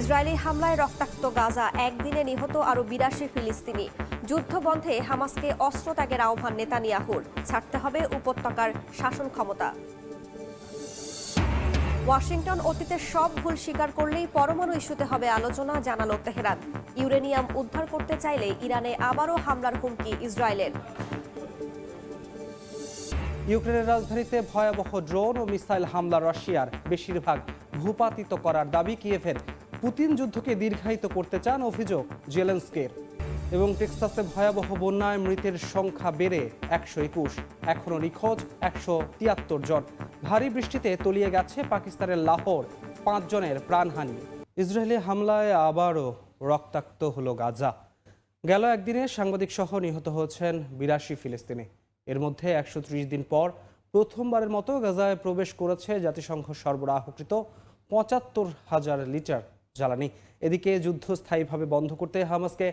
Israeli হামলায় রক্তাক্ত গাজা একদিনে নিহত আরও বিরাশি ফিলিস্তিনি। যুদ্ধ বন্ধে হামাসকে অস্ত্র ত্যাগের আহ্বান নেতানিয়াহুর। ছাড়তে হবে উপত্যকার শাসন ক্ষমতা। ওয়াশিংটন অতীতের সব ভুল স্বীকার করলেই পরমাণু ইস্যুতে হবে আলোচনা, জানালো তেহরান। ইউরেনিয়াম উদ্ধার করতে চাইলে ইরানে আবারও হামলার হুমকি ইসরায়েলের। ইউক্রেনের রাজধানীতে ভয়াবহ ড্রোন ও মিসাইল হামলা রাশিয়ার। বেশিরভাগ ভূপাতিত করার দাবি কিয়েভের। পুতিন যুদ্ধকে দীর্ঘায়িত করতে চান অভিযোগ জেলেন্সকের এবং টেক্সাসে ভয়াবহ বন্যায় মৃতের সংখ্যা বেড়ে একশো একুশ। এখনও নিখোঁজ একশো তিয়াত্তর জন। ভারী বৃষ্টিতে তলিয়ে গেছে পাকিস্তানের লাহোর পাঁচজনের প্রাণহানি। ইসরায়েলি হামলায় আবারও রক্তাক্ত হলো গাজা। গেল একদিনে সাংবাদিক সহ নিহত হয়েছেন বিরাশি ফিলিস্তিনি। এর মধ্যে একশো ত্রিশ দিন পর প্রথমবারের মতো গাজায় প্রবেশ করেছে জাতিসংঘ সরবরাহকৃত পঁচাত্তর হাজার লিটার জ্বালানি। এদিকে যুদ্ধ স্থায়ীভাবে বন্ধ করতে হামাসকে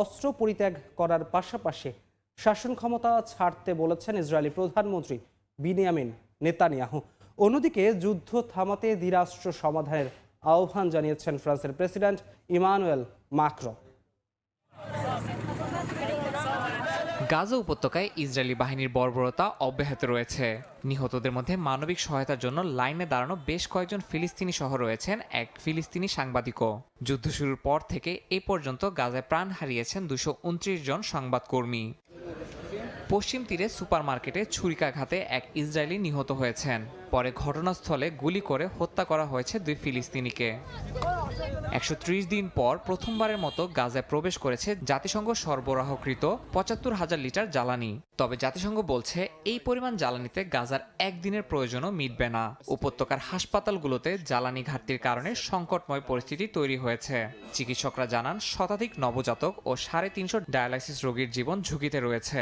অস্ত্র পরিত্যাগ করার পাশাপাশি শাসন ক্ষমতা ছাড়তে বলেছেন ইসরায়েলি প্রধানমন্ত্রী বিনিয়ামিন নেতানিয়াহু। অন্যদিকে যুদ্ধ থামাতে দ্বিরাষ্ট্র সমাধানের আহ্বান জানিয়েছেন ফ্রান্সের প্রেসিডেন্ট ইমানুয়েল মাক্রো। গাজা উপত্যকায় ইসরায়েলি বাহিনীর বর্বরতা অব্যাহত রয়েছে। নিহতদের মধ্যে মানবিক সহায়তার জন্য লাইনে দাঁড়ানো বেশ কয়েকজন ফিলিস্তিনি সহ রয়েছেন এক ফিলিস্তিনি সাংবাদিকও। যুদ্ধ শুরুর পর থেকে এ পর্যন্ত গাজায় প্রাণ হারিয়েছেন দুশো জন সংবাদকর্মী। পশ্চিম তীরে সুপারমার্কেটে ছুরিকাঘাতে এক ইসরায়েলি নিহত হয়েছেন। পরে ঘটনাস্থলে গুলি করে হত্যা করা হয়েছে দুই ফিলিস্তিনিকে। একশো ত্রিশ দিন পর প্রথমবারের মতো গাজায় প্রবেশ করেছে জাতিসংঘ সরবরাহকৃত পঁচাত্তর হাজার লিটার জ্বালানি। তবে জাতিসংঘ বলছে এই পরিমাণ জ্বালানিতে গাজার একদিনের প্রয়োজনও মিটবে না। উপত্যকার হাসপাতালগুলোতে জ্বালানি ঘাটতির কারণে সংকটময় পরিস্থিতি তৈরি হয়েছে। চিকিৎসকরা জানান শতাধিক নবজাতক ও সাড়ে তিনশো ডায়ালাইসিস রোগীর জীবন ঝুঁকিতে রয়েছে।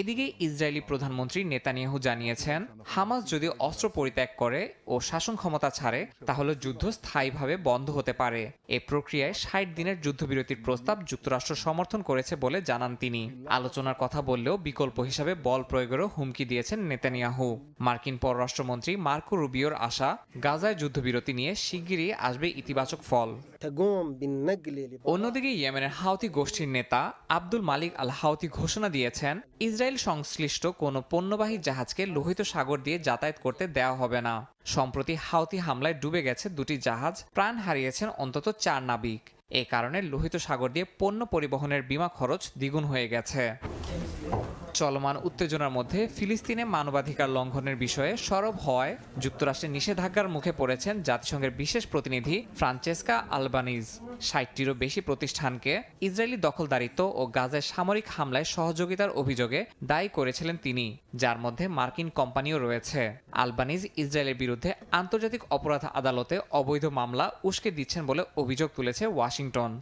এদিকে ইসরায়েলি প্রধানমন্ত্রী নেতানিয়াহু জানিয়েছেন হামাস হামাস যদি অস্ত্র পরিত্যাগ করে ও শাসন ক্ষমতা ছাড়ে, তাহলে যুদ্ধ স্থায়ীভাবে বন্ধ হতে পারে। এ প্রক্রিয়ায় ষাট দিনের যুদ্ধবিরতির প্রস্তাব যুক্তরাষ্ট্র সমর্থন করেছে বলে জানান তিনি। আলোচনার কথা বললেও বিকল্প হিসাবে বল প্রয়োগেরও হুমকি দিয়েছেন নেতানিয়াহু। মার্কিন পররাষ্ট্রমন্ত্রী মার্কো রুবিওর আশা, গাজায় যুদ্ধবিরতি নিয়ে শিগগিরই আসবে ইতিবাচক ফল। অন্যদিকে ইয়েমেনের হাউতি গোষ্ঠীর নেতা আব্দুল মালিক আল হাউতি ঘোষণা দিয়েছেন, ইসরায়েল সংশ্লিষ্ট কোনো পণ্যবাহী জাহাজকে লোহিত সাগর দিয়ে যাতায়াত করতে দেওয়া হবে না। সম্প্রতি হাউতি হামলায় ডুবে গেছে দুটি জাহাজ, প্রাণ হারিয়েছেন অন্তত চার নাবিক। এ কারণে লোহিত সাগর দিয়ে পণ্য পরিবহনের বিমা খরচ দ্বিগুণ হয়ে গেছে। চলমান উত্তেজনার মধ্যে ফিলিস্তিনে মানবাধিকার লঙ্ঘনের বিষয়ে সরব হওয়ায় যুক্তরাষ্ট্রের নিষেধাজ্ঞার মুখে পড়েছেন জাতিসংঘের বিশেষ প্রতিনিধি ফ্রান্চেস্কা আলবানিজ। ষাটটিরও বেশি প্রতিষ্ঠানকে ইসরায়েলি দখলদারিত্ব ও গাজায় সামরিক হামলায় সহযোগিতার অভিযোগে দায়ী করেছিলেন তিনি, যার মধ্যে মার্কিন কোম্পানিও রয়েছে। আলবানিজ ইসরায়েলের বিরুদ্ধে আন্তর্জাতিক অপরাধ আদালতে অবৈধ মামলা উস্কে দিচ্ছেন বলে অভিযোগ তুলেছে ওয়াশিংটন।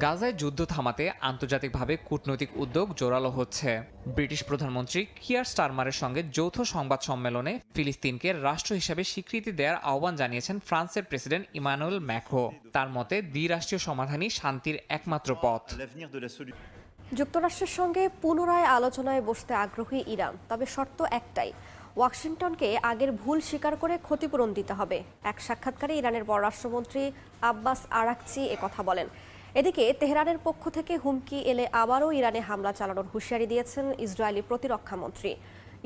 গাজায় যুদ্ধ থামাতে আন্তর্জাতিকভাবে কূটনৈতিক উদ্যোগ জোরালো হচ্ছে। ব্রিটিশ প্রধানমন্ত্রী কিয়ার স্টারমারের সঙ্গে যৌথ সংবাদ সম্মেলনে ফিলিস্তিনকে রাষ্ট্র হিসেবে স্বীকৃতি দেওয়ার আহ্বান জানিয়েছেন ফ্রান্সের প্রেসিডেন্ট ইমানুয়েল ম্যাক্রো। তার মতে দ্বিরাষ্ট্রীয় সমাধানই শান্তির একমাত্র পথ। যুক্তরাষ্ট্রের সঙ্গে পুনরায় আলোচনায় বসতে আগ্রহী ইরান তবে শর্ত একটাই ওয়াশিংটনকে আগের ভুল স্বীকার করে ক্ষতিপূরণ দিতে হবে। এক সাক্ষাৎকারে ইরানের পররাষ্ট্রমন্ত্রী আব্বাস আরাকচি কথা বলেন। এদিকে তেহরানের পক্ষ থেকে হুমকি এলে আবারও ইরানে হামলা চালানোর হুঁশিয়ারি দিয়েছেন ইসরায়েলি প্রতিরক্ষামন্ত্রী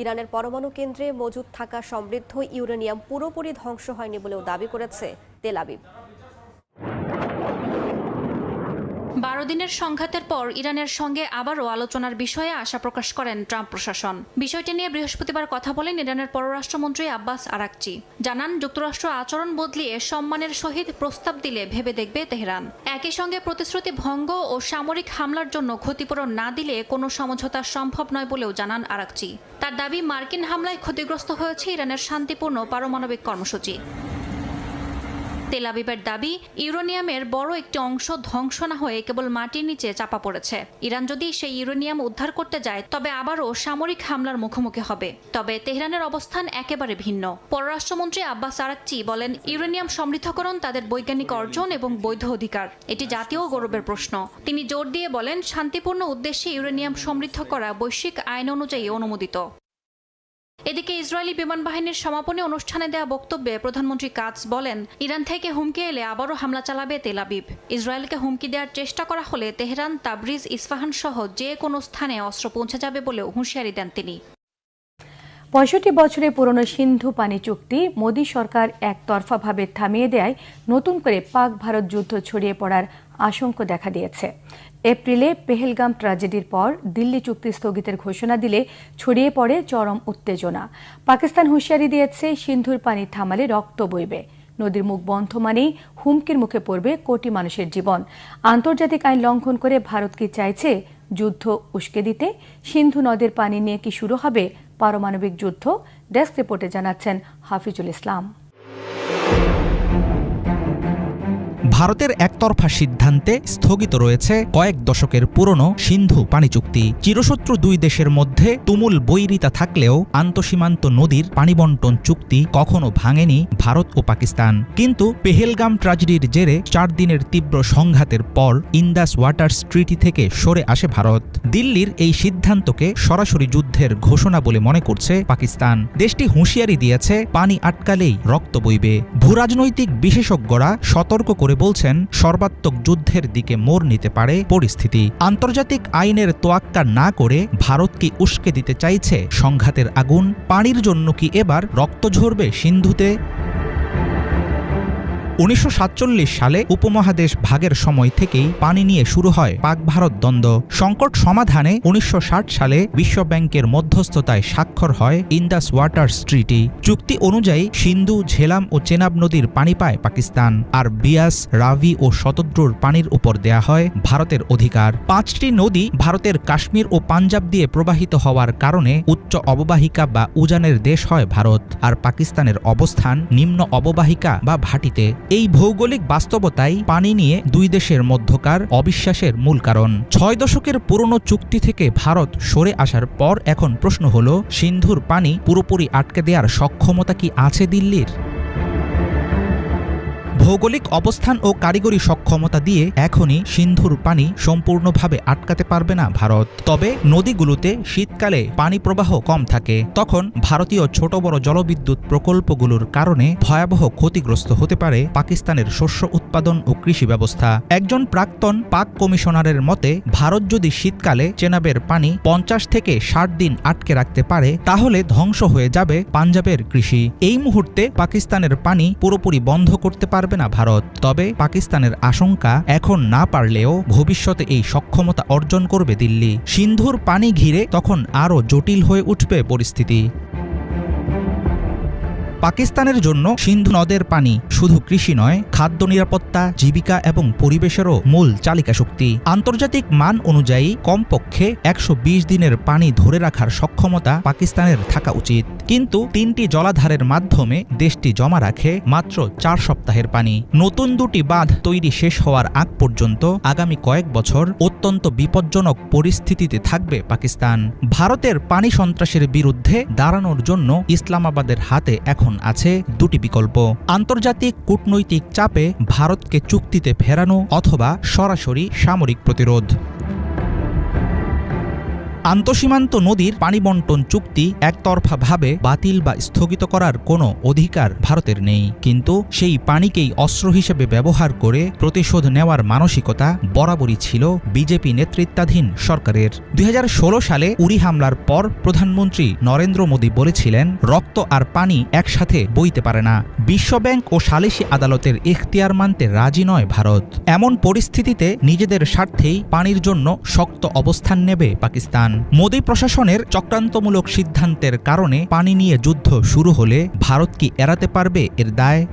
ইরানের পরমাণু কেন্দ্রে মজুদ থাকা সমৃদ্ধ ইউরেনিয়াম পুরোপুরি ধ্বংস হয়নি বলেও দাবি করেছে তেল আবিব। বারো দিনের সংঘাতের পর ইরানের সঙ্গে আবারও আলোচনার বিষয়ে আশা প্রকাশ করেন ট্রাম্প প্রশাসন। বিষয়টি নিয়ে বৃহস্পতিবার কথা বলেন ইরানের পররাষ্ট্রমন্ত্রী আব্বাস আরাকচি। জানান, যুক্তরাষ্ট্র আচরণ বদলিয়ে সম্মানের সহিত প্রস্তাব দিলে ভেবে দেখবে তেহরান। একই সঙ্গে প্রতিশ্রুতি ভঙ্গ ও সামরিক হামলার জন্য ক্ষতিপূরণ না দিলে কোনো সমঝোতা সম্ভব নয় বলেও জানান আরাকচি। তার দাবি, মার্কিন হামলায় ক্ষতিগ্রস্ত হয়েছে ইরানের শান্তিপূর্ণ পারমাণবিক কর্মসূচি। তেল আবিবের দাবি, ইউরেনিয়ামের বড় একটি অংশ ধ্বংস না হয়ে কেবল মাটির নিচে চাপা পড়েছে। ইরান যদি সেই ইউরেনিয়াম উদ্ধার করতে যায়, তবে আবারও সামরিক হামলার মুখোমুখি হবে। তবে তেহরানের অবস্থান একেবারে ভিন্ন। পররাষ্ট্রমন্ত্রী আব্বাস আরাকচি বলেন, ইউরেনিয়াম সমৃদ্ধকরণ তাদের বৈজ্ঞানিক অর্জন এবং বৈধ অধিকার। এটি জাতীয় গৌরবের প্রশ্ন। তিনি জোর দিয়ে বলেন, শান্তিপূর্ণ উদ্দেশ্যে ইউরেনিয়াম সমৃদ্ধ করা বৈশ্বিক আইন অনুযায়ী অনুমোদিত। এদিকে ইসরায়েলি বিমান বাহিনীর সমাপনী অনুষ্ঠানে দেওয়া বক্তব্যে প্রধানমন্ত্রী কাজ বলেন, ইরান থেকে হুমকি এলে আবারও হামলা চালাবে তেল আবিব। ইসরায়েলকে হুমকি দেওয়ার চেষ্টা করা হলে তেহরান, তাবরিজ, ইস্পাহান সহ যে কোনো স্থানে অস্ত্র পৌঁছে যাবে বলেও হুঁশিয়ারি দেন তিনি। পঁয়ষট্টি বছরের পুরনো সিন্ধু পানি চুক্তি মোদী সরকার একতরফাভাবে থামিয়ে দেয় নতুন করে পাক ভারত যুদ্ধ ছড়িয়ে পড়ার আশঙ্কা দেখা দিয়েছে। এপ্রিলে পেহেলগাম ট্র্যাজেডির পর দিল্লি চুক্তি স্থগিতের ঘোষণা দিলে ছড়িয়ে পড়ে চরম উত্তেজনা। পাকিস্তান হুঁশিয়ারি দিয়েছে, সিন্ধুর পানি থামালে রক্ত বইবে। নদীর মুখ বন্ধ মানেই হুমকির মুখে পড়বে কোটি মানুষের জীবন। আন্তর্জাতিক আইন লঙ্ঘন করে ভারত কি চাইছে যুদ্ধ উস্কে দিতে? সিন্ধু নদের পানি নিয়ে কি শুরু হবে পারমাণবিক যুদ্ধ? ডেস্ক রিপোর্টে জানাচ্ছেন হাফিজুল ইসলাম। ভারতের একতরফা সিদ্ধান্তে স্থগিত রয়েছে কয়েক দশকের পুরনো সিন্ধু পানি চুক্তি। চিরশত্রু দুই দেশের মধ্যে তুমুল বৈরিতা থাকলেও আন্তঃসীমান্ত নদীর পানিবন্টন চুক্তি কখনো ভাঙেনি ভারত ও পাকিস্তান। কিন্তু পেহেলগাম ট্রাজেডির জেরে চার দিনের তীব্র সংঘাতের পর ইন্দাস ওয়াটার্স ট্রিটি থেকে সরে আসে ভারত। দিল্লির এই সিদ্ধান্তকে সরাসরি যুদ্ধের ঘোষণা বলে মনে করছে পাকিস্তান। দেশটি হুঁশিয়ারি দিয়েছে, পানি আটকালেই রক্ত বইবে। ভূরাজনৈতিক বিশেষজ্ঞরা সতর্ক করে বলছেন, সর্বাত্মক যুদ্ধের দিকে মোর নিতে পারে পরিস্থিতি। আন্তর্জাতিক আইনের তোয়াক্কা না করে ভারত কি উস্কে দিতে চাইছে সংঘাতের আগুন? পানির জন্য কি এবার রক্ত ঝরবে সিন্ধুতে? উনিশশো সাতচল্লিশ সালে উপমহাদেশ ভাগের সময় থেকেই পানি নিয়ে শুরু হয় পাক ভারত দ্বন্দ্ব। সংকট সমাধানে উনিশশো ষাট সালে বিশ্বব্যাংকের মধ্যস্থতায় স্বাক্ষর হয় ইন্দাস ওয়াটার্স ট্রিটি। চুক্তি অনুযায়ী সিন্ধু, ঝেলাম ও চেনাব নদীর পানি পায় পাকিস্তান। আর বিয়াস, রাভি ও শতদ্রুর পানির উপর দেয়া হয় ভারতের অধিকার। পাঁচটি নদী ভারতের কাশ্মীর ও পাঞ্জাব দিয়ে প্রবাহিত হওয়ার কারণে উচ্চ অববাহিকা বা উজানের দেশ হয় ভারত। আর পাকিস্তানের অবস্থান নিম্ন অববাহিকা বা ভাটিতে। এই ভৌগোলিক বাস্তবতাই পানি নিয়ে দুই দেশের মধ্যকার অবিশ্বাসের মূল কারণ। ছয় দশকের পুরনো চুক্তি থেকে ভারত সরে আসার পর এখন প্রশ্ন হল, সিন্ধুর পানি পুরোপুরি আটকে দেওয়ার সক্ষমতা কি আছে দিল্লির? ভৌগোলিক অবস্থান ও কারিগরি সক্ষমতা দিয়ে এখনই সিন্ধুর পানি সম্পূর্ণভাবে আটকাতে পারবে না ভারত। তবে নদীগুলোতে শীতকালে পানি প্রবাহ কম থাকে। তখন ভারতীয় ছোট বড় জলবিদ্যুৎ প্রকল্পগুলোর কারণে ভয়াবহ ক্ষতিগ্রস্ত হতে পারে পাকিস্তানের শস্য উৎপাদন ও কৃষি ব্যবস্থা। একজন প্রাক্তন পাক কমিশনারের মতে, ভারত যদি শীতকালে চেনাবের পানি পঞ্চাশ থেকে ষাট দিন আটকে রাখতে পারে, তাহলে ধ্বংস হয়ে যাবে পাঞ্জাবের কৃষি। এই মুহূর্তে পাকিস্তানের পানি পুরোপুরি বন্ধ করতে পারবে না ভারত। তবে পাকিস্তানের আশঙ্কা এখন না পারলেও ভবিষ্যতে এই সক্ষমতা অর্জন করবে দিল্লি। সিন্ধুর পানি ঘিরে তখন আরও জটিল হয়ে উঠবে পরিস্থিতি। পাকিস্তানের জন্য সিন্ধু নদের পানি শুধু কৃষি নয়, খাদ্য নিরাপত্তা, জীবিকা এবং পরিবেশেরও মূল চালিকা শক্তি। আন্তর্জাতিক মান অনুযায়ী কমপক্ষে একশো বিশ দিনের পানি ধরে রাখার সক্ষমতা পাকিস্তানের থাকা উচিত। কিন্তু তিনটি জলাধারের মাধ্যমে দেশটি জমা রাখে মাত্র চার সপ্তাহের পানি। নতুন দুটি বাঁধ তৈরি শেষ হওয়ার আগ পর্যন্ত আগামী কয়েক বছর অত্যন্ত বিপজ্জনক পরিস্থিতিতে থাকবে পাকিস্তান। ভারতের পানি সন্ত্রাসের বিরুদ্ধে দাঁড়ানোর জন্য ইসলামাবাদের হাতে এখন আছে দুটি বিকল্প। আন্তর্জাতিক কূটনৈতিক চাপে ভারতকে চুক্তিতে ফেরানো অথবা সরাসরি সামরিক প্রতিরোধ। আন্তঃসীমান্ত নদীর পানি বন্টন চুক্তি একতরফাভাবে বাতিল বা স্থগিত করার কোনো অধিকার ভারতের নেই। কিন্তু সেই পানিকেই অস্ত্র হিসেবে ব্যবহার করে প্রতিশোধ নেওয়ার মানসিকতা বরাবরই ছিল বিজেপি নেতৃত্বাধীন সরকারের। দুই হাজার ষোলো সালে উড়ি হামলার পর প্রধানমন্ত্রী নরেন্দ্র মোদী বলেছিলেন, রক্ত আর পানি একসাথে বইতে পারে না। বিশ্বব্যাংক ও সালিসি আদালতের এখতিয়ার মানতে রাজি নয় ভারত। এমন পরিস্থিতিতে নিজেদের স্বার্থেই পানির জন্য শক্ত অবস্থান নেবে পাকিস্তান। মোদী প্রশাসনের চক্রান্তমূলক সিদ্ধান্তের কারণে পানি নিয়ে যুদ্ধ শুরু হলে ভারত কি এড়াতে পারবে এর দায়?